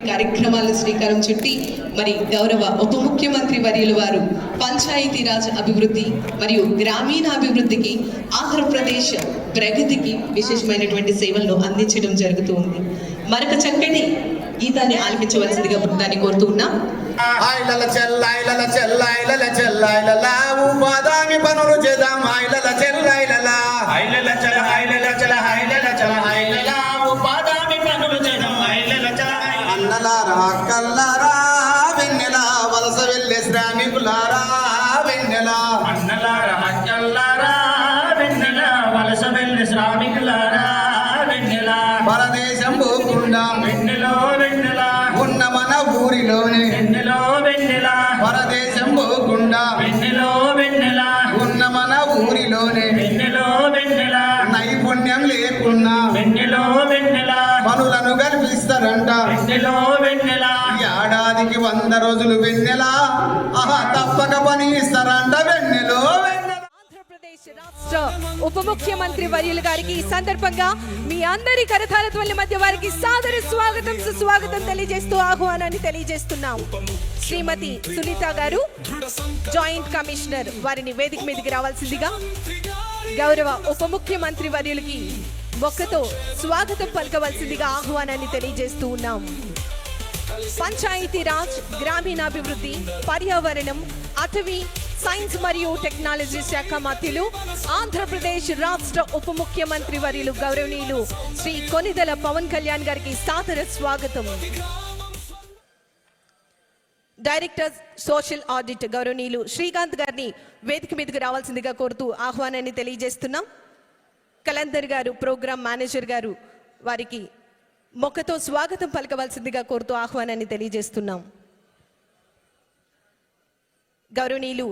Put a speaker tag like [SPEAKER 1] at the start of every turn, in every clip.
[SPEAKER 1] కార్యక్రమాలను శ్రీకారం చుట్టి మరి గౌరవ ఉప ముఖ్యమంత్రి వర్యుల వారు పంచాయతీరాజ్ అభివృద్ధి మరియు గ్రామీణాభివృద్ధికి ఆంధ్రప్రదేశ్ ప్రగతికి విశేషమైనటువంటి సేవలను అందించడం జరుగుతూ ఉంది. మరొక చక్కటి గీతాన్ని ఆలపించవలసిందిగా బృందాన్ని కోరుతూ ఉన్నాం.
[SPEAKER 2] ఐలల చెల్లైలల చెల్లైలల పనులు చేద్దాం రోజులు వెన్నెల. ఆహా తప్పక పని ఇస్తారంట వెన్నెలో
[SPEAKER 3] రాష్ట్ర ఉప ముఖ్యమంత్రి వర్యులు గారికి ఈ సందర్భంగా మీ అందరి కరతాల మధ్య వారికి సాదర స్వాగతం సుస్వాగతం తెలియజేస్తూ ఆహ్వానాన్ని తెలియజేస్తున్నాం శ్రీమతి సునీత గారు జాయింట్ కమిషనర్ వారిని వేదిక మీదకి రావాల్సిందిగా గౌరవ ఉప ముఖ్యమంత్రి వర్యులకి మొక్కతో స్వాగతం పలకవలసిందిగా ఆహ్వానాన్ని తెలియజేస్తూ ఉన్నాం పంచాయతీరాజ్ గ్రామీణాభివృద్ధి పర్యావరణం అటవీ సైన్స్ మరియు టెక్నాలజీ శాఖ మంత్రులు ఆంధ్రప్రదేశ్ రాష్ట్ర ఉప ముఖ్యమంత్రి వర్యులు గౌరవనీయులు శ్రీ కొనిదల పవన్ కళ్యాణ్ గారికి సాదర స్వాగతం. డైరెక్టర్ సోషల్ ఆడిట్ గౌరవనీయులు శ్రీకాంత్ గారిని వేదిక మీదకు రావాల్సిందిగా కోరుతూ ఆహ్వానాన్ని తెలియజేస్తున్నాం. కలందర్ గారు ప్రోగ్రామ్ మేనేజర్ గారు వారికి మొక్కతో స్వాగతం పలకవలసిందిగా కోరుతూ ఆహ్వానాన్ని తెలియజేస్తున్నాం. గౌరవనీయులు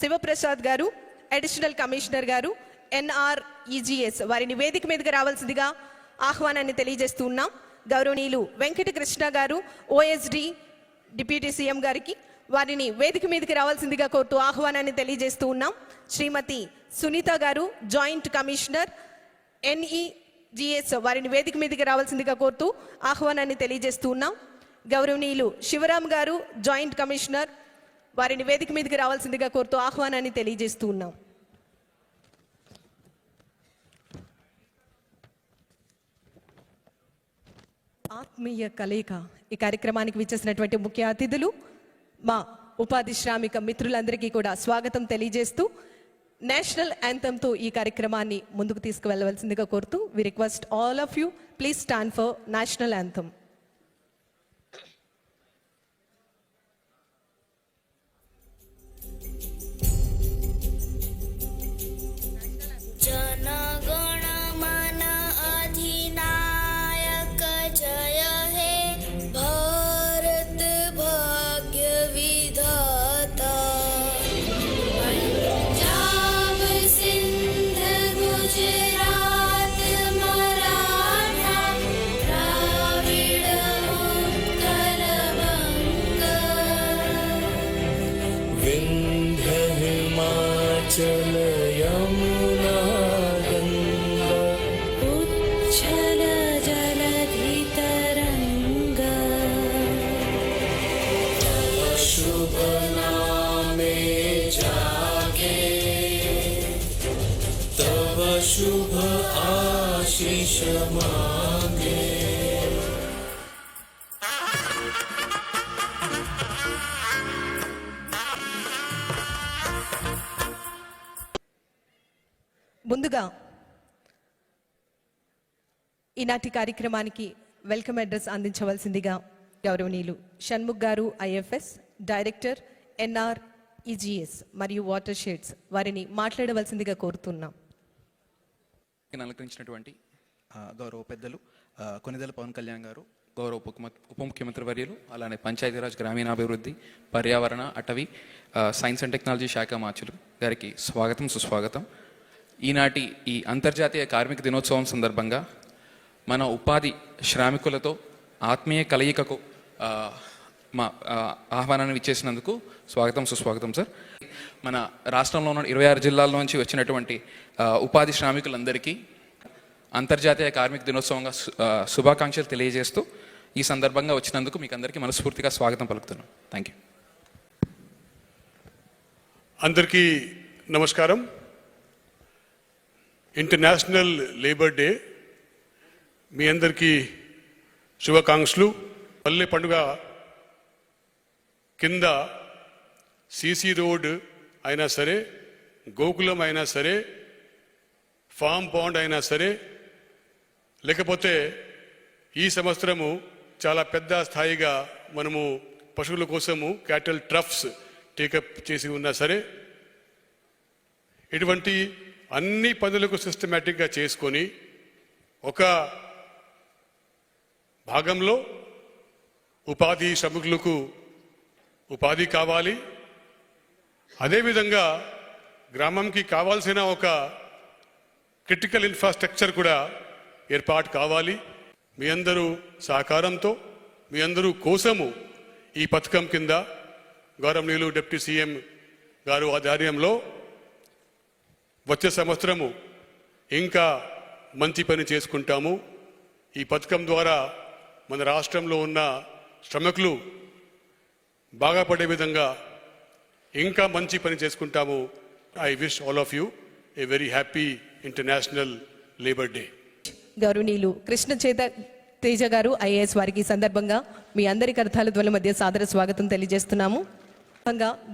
[SPEAKER 3] శివప్రసాద్ గారు అడిషనల్ కమిషనర్ గారు ఎన్ఆర్ఈజిఎస్ వారిని వేదిక మీదకి రావాల్సిందిగా ఆహ్వానాన్ని తెలియజేస్తూ ఉన్నాం గౌరవనీయులు వెంకటకృష్ణ గారు ఓఎస్డి డిప్యూటీ సీఎం గారికి వారిని వేదిక మీదకి రావాల్సిందిగా కోరుతూ ఆహ్వానాన్ని తెలియజేస్తూ ఉన్నాం. శ్రీమతి సునీత గారు జాయింట్ కమిషనర్ ఎన్ఈ జిఎస్ వారిని వేదిక మీదకి రావాల్సిందిగా కోరుతూ ఆహ్వానాన్ని తెలియజేస్తూ ఉన్నాం. గౌరవనీయులు శివరాం గారు జాయింట్ కమిషనర్ వారిని వేదిక మీదకి రావాల్సిందిగా కోరుతూ ఆహ్వానాన్ని తెలియజేస్తూ ఉన్నాం. ఆత్మీయ కలయిక ఈ కార్యక్రమానికి విచ్చేసినటువంటి ముఖ్య అతిథులు మా ఉపాధి శ్రామిక మిత్రులందరికీ కూడా స్వాగతం తెలియజేస్తూ నేషనల్ యాంథమ్తో ఈ కార్యక్రమాన్ని ముందుకు తీసుకువెళ్ళవలసిందిగా కోరుతూ we request all of you please stand for national anthem
[SPEAKER 4] चले
[SPEAKER 3] ముందుగా ఈనాటి కార్యక్రమానికి వెల్కమ్ అడ్రస్ అందించవలసిందిగా గౌరవనీయులు షణ్ముఖ్ గారు ఐఎఫ్ఎస్ డైరెక్టర్ ఎన్ఆర్ ఈజీఎస్ మరియు వాటర్ షేడ్స్ వారిని మాట్లాడవలసిందిగా కోరుతున్నాం.
[SPEAKER 5] అలంకరించినటువంటి గౌరవ పెద్దలు కొనిదల పవన్ కళ్యాణ్ గారు గౌరవ ఉప ఉప ముఖ్యమంత్రి వర్యులు అలానే పంచాయతీరాజ్ గ్రామీణాభివృద్ధి పర్యావరణ అటవీ సైన్స్ అండ్ టెక్నాలజీ శాఖ మార్చులు గారికి స్వాగతం సుస్వాగతం. ఈనాటి ఈ అంతర్జాతీయ కార్మిక దినోత్సవం సందర్భంగా మన ఉపాధి శ్రామికులతో ఆత్మీయ కలయికకు మా ఆహ్వానాన్ని ఇచ్చేసినందుకు స్వాగతం సుస్వాగతం సార్. మన రాష్ట్రంలో ఉన్న ఇరవై ఆరు జిల్లాల నుంచి వచ్చినటువంటి ఉపాధి శ్రామికులందరికీ అంతర్జాతీయ కార్మిక దినోత్సవంగా శుభాకాంక్షలు తెలియజేస్తూ ఈ సందర్భంగా వచ్చినందుకు మీకు అందరికీ మనస్ఫూర్తిగా స్వాగతం పలుకుతున్నాం. థ్యాంక్ యూ
[SPEAKER 6] అందరికీ నమస్కారం. ఇంటర్నేషనల్ లేబర్ డే మీ అందరికీ శుభాకాంక్షలు. పల్లె పండుగ కింద సీసీ రోడ్ అయినా సరే గోకులం అయినా సరే ఫామ్ పాండ్ అయినా సరే లేకపోతే ఈ సంవత్సరము చాలా పెద్ద స్థాయిగా మనము పశువుల కోసము క్యాటల్ ట్రఫ్స్ టేకప్ చేసి ఉన్నా సరే ఇటువంటి అన్ని పనులకు సిస్టమేటిక్గా చేసుకొని ఒక భాగంలో ఉపాధి శ్రమికులకు ఉపాధి కావాలి. అదేవిధంగా గ్రామంకి కావాల్సిన ఒక క్రిటికల్ ఇన్ఫ్రాస్ట్రక్చర్ కూడా ఏర్పాటు కావాలి. మీ అందరూ సహకారంతో మీ అందరూ కోసము ఈ పథకం కింద గౌరవనీయులు డిప్యూటీ సీఎం గారు ఆధ్వర్యంలో వచ్చే సంవత్సరము ఇంకా మంచి పని చేసుకుంటాము. ఈ పథకం ద్వారా మన రాష్ట్రంలో ఉన్న శ్రమికులు బాగా పడే విధంగా ఇంకా మంచి పని చేసుకుంటాము. I wish all of you a very happy international labour day.
[SPEAKER 3] గౌరవనీయులు కృష్ణ చేత తేజ గారు ఐఏఎస్ వారికి సందర్భంగా మీ అందరి కరతాల ధ్వల మధ్య సాదర స్వాగతం తెలియజేస్తున్నాము.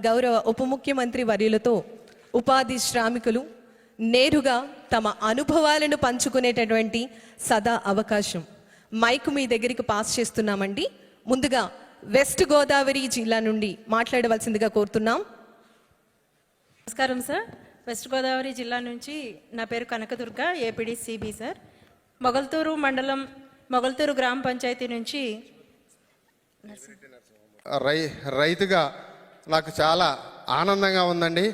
[SPEAKER 3] గౌరవ ఉప ముఖ్యమంత్రి వర్యులతో ఉపాధి శ్రామికులు నేరుగా తమ అనుభవాలను పంచుకునేటటువంటి సదా అవకాశం. మైక్ మీ దగ్గరికి పాస్ చేస్తున్నామండి. ముందుగా వెస్ట్ గోదావరి జిల్లా నుండి మాట్లాడవలసిందిగా కోరుతున్నాం.
[SPEAKER 7] నమస్కారం సార్. వెస్ట్ గోదావరి జిల్లా నుంచి నా పేరు Kanakadurga APD CB sir. Mogalthuru మండలం మొగల్తూరు గ్రామ పంచాయతీ నుంచి
[SPEAKER 8] రై రైతుగా నాకు చాలా ఆనందంగా ఉందండి.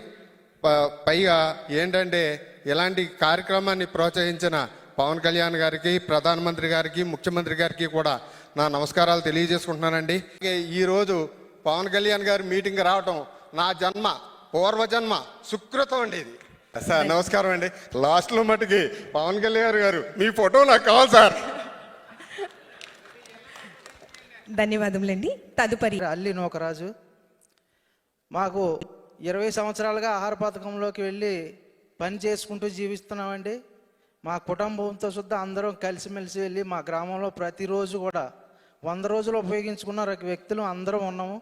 [SPEAKER 8] పైగా ఏంటంటే ఇలాంటి కార్యక్రమాన్ని ప్రోత్సహించిన పవన్ కళ్యాణ్ గారికి ప్రధానమంత్రి గారికి ముఖ్యమంత్రి గారికి కూడా నా నమస్కారాలు తెలియజేసుకుంటున్నానండి. ఈరోజు పవన్ కళ్యాణ్ గారి మీటింగ్ రావటం నా జన్మ పూర్వజన్మ సుకృతం అండి ఇది. సార్ నమస్కారం అండి. లాస్ట్లో మటుకి పవన్ కళ్యాణ్ గారు మీ ఫోటో నాకు కావాలి సార్.
[SPEAKER 3] ధన్యవాదములండి. తదుపరి
[SPEAKER 9] అల్లి నూకరాజు మాకు ఇరవై సంవత్సరాలుగా ఆహార పథకంలోకి వెళ్ళి పని చేసుకుంటూ జీవిస్తున్నామండి. మా కుటుంబంతో సుద్ధా అందరం కలిసిమెలిసి వెళ్ళి మా గ్రామంలో ప్రతిరోజు కూడా వంద రోజులు ఉపయోగించుకున్న వ్యక్తులు అందరం ఉన్నాము.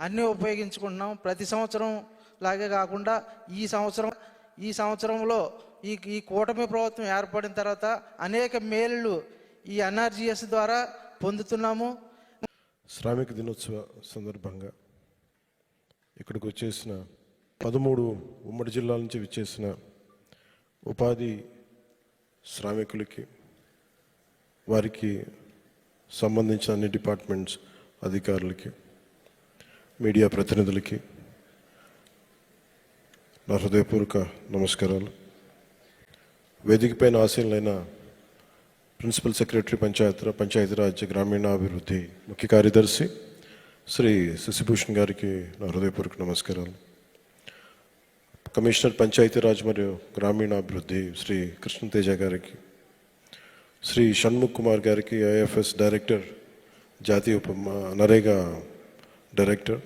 [SPEAKER 9] అన్నీ ఉపయోగించుకుంటున్నాం. ప్రతి సంవత్సరం లాగే కాకుండా ఈ సంవత్సరం ఈ సంవత్సరంలో ఈ ఈ కూటమి ప్రభుత్వం ఏర్పడిన తర్వాత అనేక మేలులు ఈ ఎన్ఆర్జీఎస్ ద్వారా పొందుతున్నాము.
[SPEAKER 10] శ్రామిక దినోత్సవ సందర్భంగా ఇక్కడికి వచ్చేసిన పదమూడు ఉమ్మడి జిల్లాల నుంచి విచ్చేసిన ఉపాధి శ్రామికులకి వారికి సంబంధించిన అన్ని డిపార్ట్మెంట్స్ అధికారులకి మీడియా ప్రతినిధులకి నా హృదయపూర్వక నమస్కారాలు. వేదికపైన ఆశీనులైన ప్రిన్సిపల్ సెక్రటరీ పంచాయత్ పంచాయతీరాజ్ గ్రామీణాభివృద్ధి ముఖ్య కార్యదర్శి శ్రీ శశిభూషణ్ గారికి నా హృదయపూర్వక నమస్కారాలు. కమిషనర్ పంచాయతీరాజ్ మరియు గ్రామీణాభివృద్ధి శ్రీ కృష్ణతేజ గారికి శ్రీ షణ్ముఖ్ కుమార్ గారికి ఐఎఫ్ఎస్ డైరెక్టర్ జాతీయ ఉప నరేగా డైరెక్టర్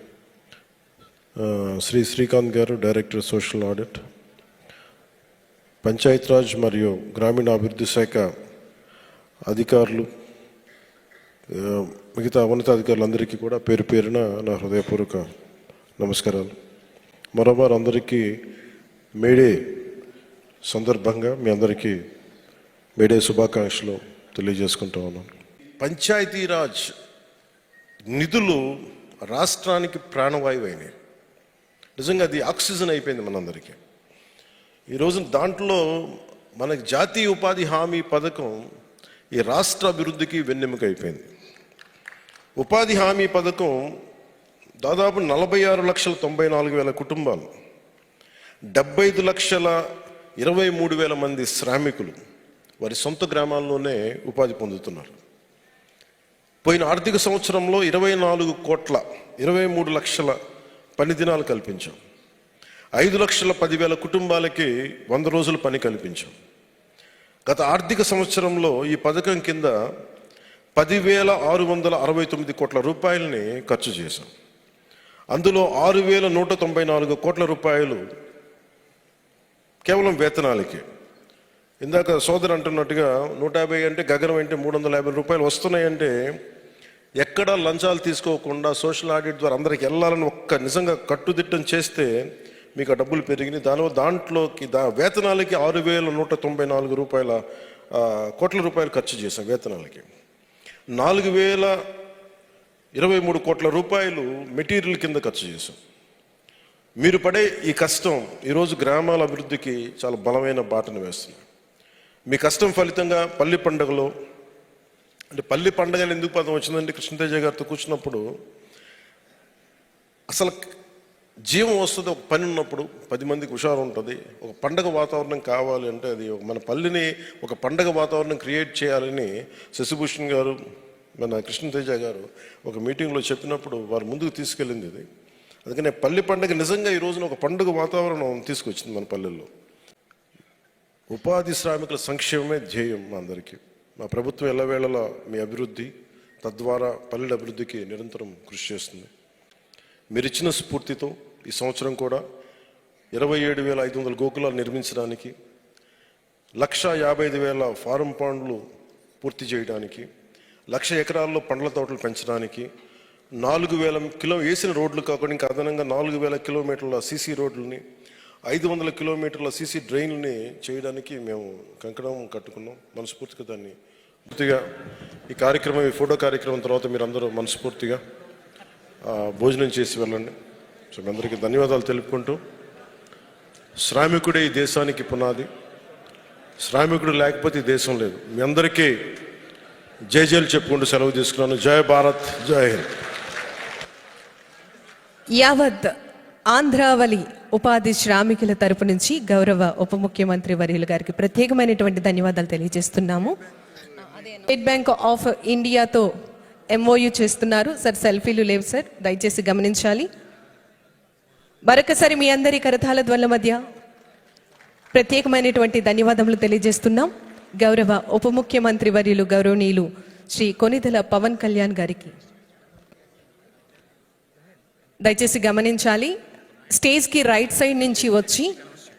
[SPEAKER 10] శ్రీ శ్రీకాంత్ గారు డైరెక్టర్ సోషల్ ఆడిట్ పంచాయతీరాజ్ మరియు గ్రామీణాభివృద్ధి శాఖ అధికారులు మిగతా ఉన్నతాధికారులందరికీ కూడా పేరు పేరున నా హృదయపూర్వక నమస్కారాలు. మరోమారు అందరికీ మేడే సందర్భంగా మీ అందరికీ మేడే శుభాకాంక్షలు తెలియజేసుకుంటా ఉన్నాను. పంచాయతీరాజ్ నిధులు రాష్ట్రానికి ప్రాణవాయువు అయినాయి నిజంగా అది ఆక్సిజన్ అయిపోయింది మనందరికీ. ఈరోజు దాంట్లో మనకి జాతీయ ఉపాధి హామీ పథకం ఈ రాష్ట్ర అభివృద్ధికి వెన్నెముక అయిపోయింది. ఉపాధి హామీ పథకం దాదాపు నలభై ఆరు లక్షల తొంభై నాలుగు వేల కుటుంబాలు డెబ్బై ఐదు లక్షల ఇరవై మూడు వేల మంది శ్రామికులు వారి సొంత గ్రామాల్లోనే ఉపాధి పొందుతున్నారు. పోయిన ఆర్థిక సంవత్సరంలో ఇరవై నాలుగు కోట్ల ఇరవై మూడు లక్షల పని దినాలు కల్పించాం. ఐదు లక్షల పదివేల కుటుంబాలకి వంద రోజుల పని కల్పించాం. గత ఆర్థిక సంవత్సరంలో ఈ పథకం కింద పదివేల ఆరు వందల అరవై తొమ్మిది కోట్ల రూపాయలని ఖర్చు చేశాం. అందులో ఆరు వేల నూట తొంభై నాలుగు కోట్ల రూపాయలు కేవలం వేతనాలకి. ఇందాక సోదరు అంటున్నట్టుగా నూట యాభై అంటే గగనం అంటే మూడు వందల యాభై రూపాయలు వస్తున్నాయంటే ఎక్కడ లంచాలు తీసుకోకుండా సోషల్ ఆడిట్ ద్వారా అందరికి వెళ్ళాలని ఒక్క నిజంగా కట్టుదిట్టం చేస్తే మీకు ఆ డబ్బులు పెరిగినాయి. దానివల్ల దాంట్లోకి దా వేతనాలకి ఆరు వేల నూట తొంభై నాలుగు రూపాయల కోట్ల రూపాయలు ఖర్చు చేశాం వేతనాలకి. నాలుగు వేల ఇరవై మూడు కోట్ల రూపాయలు మెటీరియల్ కింద ఖర్చు చేశాం. మీరు పడే ఈ కష్టం ఈరోజు గ్రామాల అభివృద్ధికి చాలా బలమైన బాటను వేస్తుంది. మీ కష్టం ఫలితంగా పల్లి పండుగలో అంటే పల్లి పండుగలు ఎందుకు పదం వచ్చిందంటే కృష్ణతేజ గారితో కూర్చున్నప్పుడు అసలు జీవం వస్తుంది ఒక పని ఉన్నప్పుడు పది మందికి హుషారు ఉంటుంది ఒక పండగ వాతావరణం కావాలి అంటే అది ఒక- మన పల్లిని ఒక పండగ వాతావరణం క్రియేట్ చేయాలని శశిభూషణ్ గారు మన కృష్ణతేజ గారు ఒక మీటింగ్లో చెప్పినప్పుడు వారు ముందుకు తీసుకెళ్ళింది ఇది. అందుకనే పల్లి పండగ నిజంగా ఈ రోజున ఒక పండుగ వాతావరణం తీసుకొచ్చింది మన పల్లెల్లో. ఉపాధి శ్రామికుల సంక్షేమమే ధ్యేయం మా అందరికీ. మా ప్రభుత్వం ఎల్లవేళలా మీ అభివృద్ధి తద్వారా పల్లెల అభివృద్ధికి నిరంతరం కృషి చేస్తుంది. మీరిచ్చిన స్ఫూర్తితో ఈ సంవత్సరం కూడా ఇరవై ఏడు వేల ఐదు వందల గోకులాలు నిర్మించడానికి లక్ష యాభై ఐదు వేల ఫారం పాండ్లు పూర్తి చేయడానికి లక్ష ఎకరాల్లో పండ్ల తోటలు పెంచడానికి నాలుగు వేల కిలో వేసిన రోడ్లు కాకుండా ఇంకా అదనంగా నాలుగు వేల కిలోమీటర్ల సీసీ రోడ్లని ఐదు వందల కిలోమీటర్ల సీసీ డ్రైన్లని చేయడానికి మేము కంకణం కట్టుకున్నాం. మనస్ఫూర్తిగా దాన్ని పూర్తిగా ఈ కార్యక్రమం ఈ ఫోటో కార్యక్రమం తర్వాత మీరు అందరూ మనస్ఫూర్తిగా భోజనం చేసి వెళ్ళండి. సో మీ అందరికీ ధన్యవాదాలు తెలుపుకుంటూ శ్రామికుడే ఈ దేశానికి పునాది. శ్రామికుడు లేకపోతే దేశం లేదు. మీ అందరికీ జయజయలు చెప్పుకుంటూ సెలవు తీసుకున్నాను. జయ భారత్ జయ హింద్.
[SPEAKER 3] యావత్ ఆంధ్రావళి ఉపాధి శ్రామికుల తరపు నుంచి గౌరవ ఉప ముఖ్యమంత్రి వర్యులు గారికి ప్రత్యేకమైనటువంటి ధన్యవాదాలు తెలియజేస్తున్నాము. స్టేట్ బ్యాంక్ ఆఫ్ ఇండియాతో ఎంఓయూ చేస్తున్నారు. సార్ సెల్ఫీలు లేవు సార్. దయచేసి గమనించాలి. మరొకసారి మీ అందరి కరతాల ధ్వల మధ్య ప్రత్యేకమైనటువంటి ధన్యవాదములు తెలియజేస్తున్నాం. గౌరవ ఉప ముఖ్యమంత్రి వర్యులు గౌరవనీయులు శ్రీ కొనిదల పవన్ కళ్యాణ్ గారికి. దయచేసి గమనించాలి స్టేజ్కి రైట్ సైడ్ నుంచి వచ్చి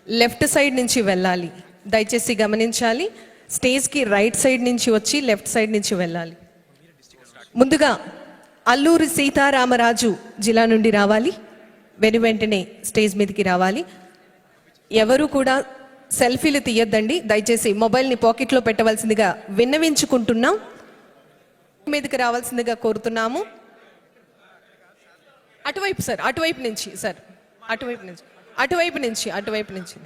[SPEAKER 3] లెఫ్ట్ సైడ్ నుంచి వెళ్ళాలి. దయచేసి గమనించాలి స్టేజ్కి రైట్ సైడ్ నుంచి వచ్చి లెఫ్ట్ సైడ్ నుంచి వెళ్ళాలి. ముందుగా అల్లూరి సీతారామరాజు జిల్లా నుండి రావాలి. వెను వెంటనే స్టేజ్ మీదకి రావాలి. ఎవరు కూడా సెల్ఫీలు తీయొద్దండి. దయచేసి మొబైల్ని పాకెట్లో పెట్టవలసిందిగా విన్నవించుకుంటున్నాం. మీదకి రావాల్సిందిగా కోరుతున్నాము. అటువైపు సార్ అటువైపు నుంచి సార్ అటువైపు నుంచి అటువైపు నుంచి అటువైపు నుంచి.